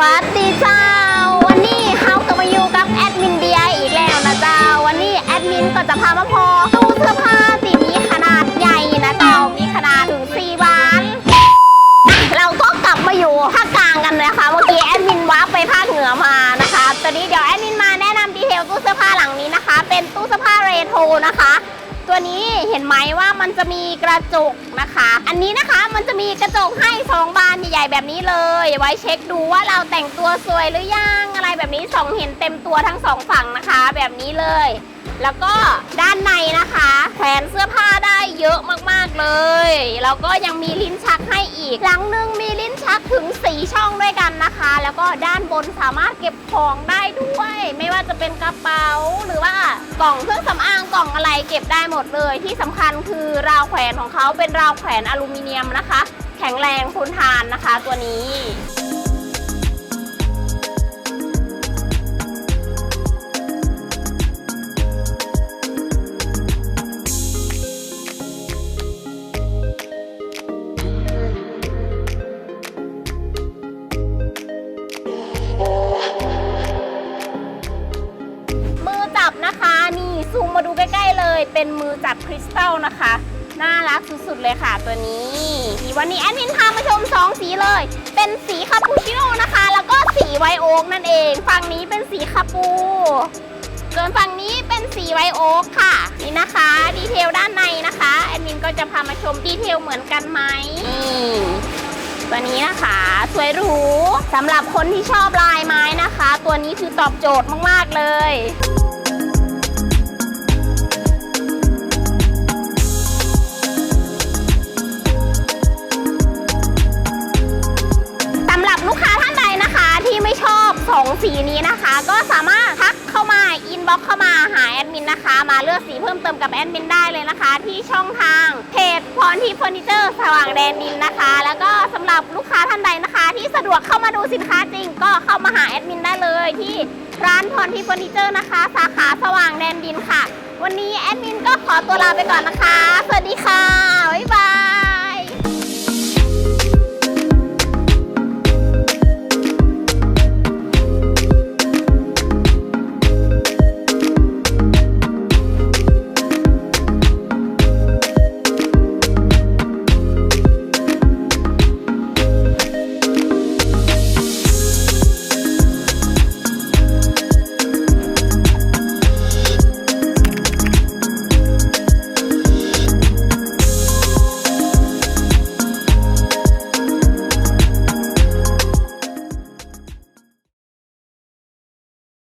วัสดีเจ้า วันนี้เฮาก็มาอยู่กับแอดมินเดียอีกแล้วนะเจ้า วันนี้แอดมินก็จะพามาพอตู้เสื้อผ้าสีนี้ขนาดใหญ่นะเจ้า มีขนาดถึงสี่บานเราก็กลับมาอยู่ภาคกลางกันนะคะ เมื่อกี้แอดมินว้าไปภาคเหนือมานะคะ ตอนนี้เดี๋ยวแอดมินมาแนะนำดีเทลตู้เสื้อผ้าหลังนี้นะคะ เป็นตู้เสื้อผ้าเรโทรนะคะัวนี้เห็นไหมว่ามันจะมีกระจกนะคะ อันนี้นะคะมันจะมีกระจกให้สองบานใหญ่ๆแบบนี้เลย ไว้เช็คดูว่าเราแต่งตัวสวยหรือยังอะไรแบบนี้ส่องเห็นเต็มตัวทั้งสองฝั่งนะคะ แบบนี้เลย แล้วก็ด้านในนะคะแขวนเสื้อผ้าได้เยอะมากๆเลย แล้วก็ยังมีลิ้นชักให้อีกหลังหนึงมี 4 ช่องด้วยกันนะคะ แล้วก็ด้านบนสามารถเก็บของได้ด้วย ไม่ว่าจะเป็นกระเป๋าหรือว่ากล่องเครื่องสำอางกล่องอะไรเก็บได้หมดเลย ที่สำคัญคือราวแขวนของเขาเป็นราวแขวนอลูมิเนียมนะคะ แข็งแรงทนทานนะคะตัวนี้ เลยเป็นมือจับคริสตัลนะคะ น่ารักสุดๆเลยค่ะตัวนี้วันนี้แอดมินพามาชม 2 สีเลย เป็นสีคาปูชิโน่นะคะ แล้วก็สีไวโอ๊กนั่นเอง ฝั่งนี้เป็นสีคาปูส่วนฝั่งนี้เป็นสีไวโอ๊กค่ะ นี่นะคะ ดีเทลด้านในนะคะแอดมินก็จะพามาชมดีเทลเหมือนกันไหมตัวนี้นะคะ สวยหรูสำหรับคนที่ชอบลายไม้นะคะ ตัวนี้คือตอบโจทย์มากๆเลย็อกเข้ามาหาแอดมินนะคะ มาเลือกสีเพิ่มเติมกับแอดมินได้เลยนะคะ ที่ช่องทางเพจพรที่เฟอร์นิเจอร์สว่างแดนดินนะคะ แล้วก็สำหรับลูกค้าท่านใดนะคะ ที่สะดวกเข้ามาดูสินค้าจริง ก็เข้ามาหาแอดมินได้เลยที่ร้านพรที่เฟอร์นิเจอร์นะคะ สาขาสว่างแดนดินค่ะ วันนี้แอดมินก็ขอตัวลาไปก่อนนะคะ สวัสดีค่ะบ๊ายบาย